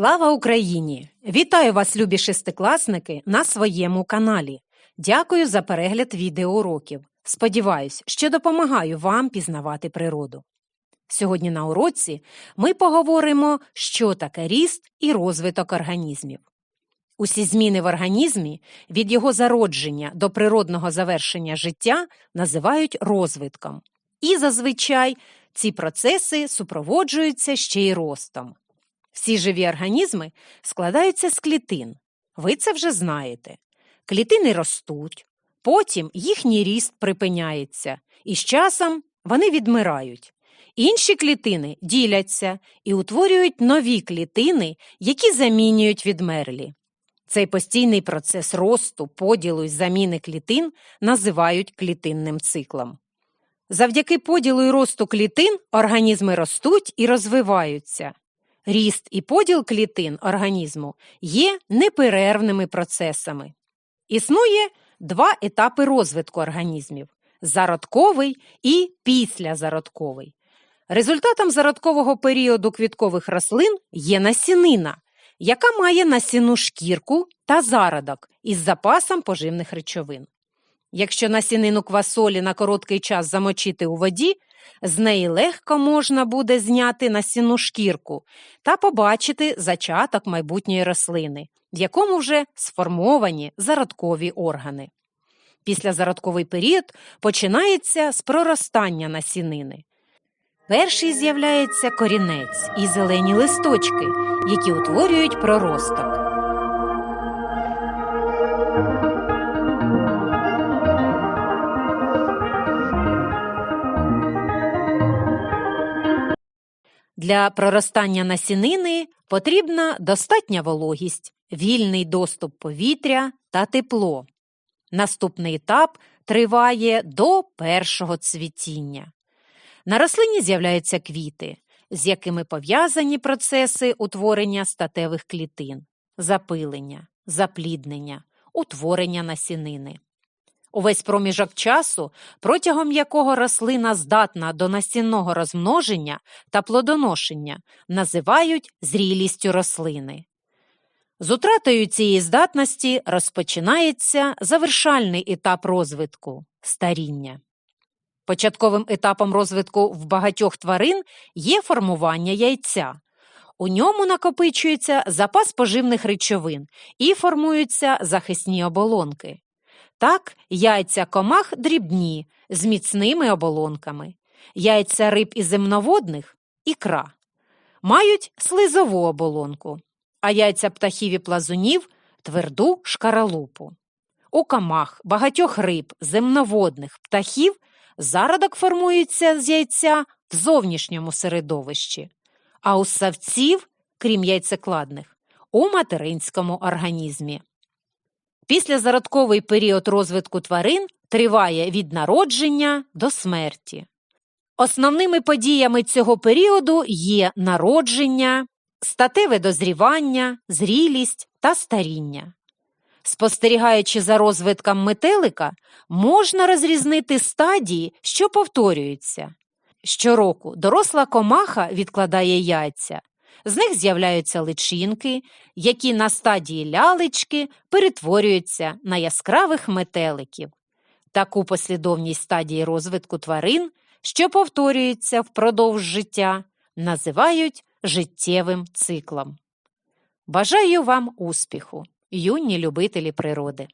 Слава Україні! Вітаю вас, любі шестикласники, на своєму каналі. Дякую за перегляд відеоуроків. Сподіваюсь, що допомагаю вам пізнавати природу. Сьогодні на уроці ми поговоримо, що таке ріст і розвиток організмів. Усі зміни в організмі від його зародження до природного завершення життя називають розвитком. І зазвичай ці процеси супроводжуються ще й ростом. Всі живі організми складаються з клітин. Ви це вже знаєте. Клітини ростуть, потім їхній ріст припиняється, і з часом вони відмирають. Інші клітини діляться і утворюють нові клітини, які замінюють відмерлі. Цей постійний процес росту, поділу і заміни клітин називають клітинним циклом. Завдяки поділу і росту клітин організми ростуть і розвиваються. Ріст і поділ клітин організму є неперервними процесами. Існує два етапи розвитку організмів зародковий і післязародковий. Результатом зародкового періоду квіткових рослин є насінина, яка має насінну шкірку та зародок із запасом поживних речовин. Якщо насінину квасолі на короткий час замочити у воді, з неї легко можна буде зняти насінну шкірку та побачити зачаток майбутньої рослини, в якому вже сформовані зародкові органи. Післязародковий період починається з проростання насінини. Перший з'являється корінець і зелені листочки, які утворюють проросток. Для проростання насінини потрібна достатня вологість, вільний доступ повітря та тепло. Наступний етап триває до першого цвітіння. На рослині з'являються квіти, з якими пов'язані процеси утворення статевих клітин, запилення, запліднення, утворення насінини. Увесь проміжок часу, протягом якого рослина здатна до насінного розмноження та плодоношення, називають зрілістю рослини. З утратою цієї здатності розпочинається завершальний етап розвитку старіння. Початковим етапом розвитку в багатьох тварин є формування яйця. У ньому накопичується запас поживних речовин і формуються захисні оболонки. Так, яйця комах дрібні, з міцними оболонками, яйця риб і земноводних ікра. Мають слизову оболонку, а яйця птахів і плазунів тверду шкаралупу. У комах багатьох риб, земноводних птахів зародок формується з яйця в зовнішньому середовищі, а у савців, крім яйцекладних, у материнському організмі. Післязародковий період розвитку тварин триває від народження до смерті. Основними подіями цього періоду є народження, статеве дозрівання, зрілість та старіння. Спостерігаючи за розвитком метелика, можна розрізнити стадії, що повторюються. Щороку доросла комаха відкладає яйця, з них з'являються личинки, які на стадії лялечки перетворюються на яскравих метеликів. Таку послідовність стадії розвитку тварин, що повторюється впродовж життя, називають життєвим циклом. Бажаю вам успіху, юні любителі природи!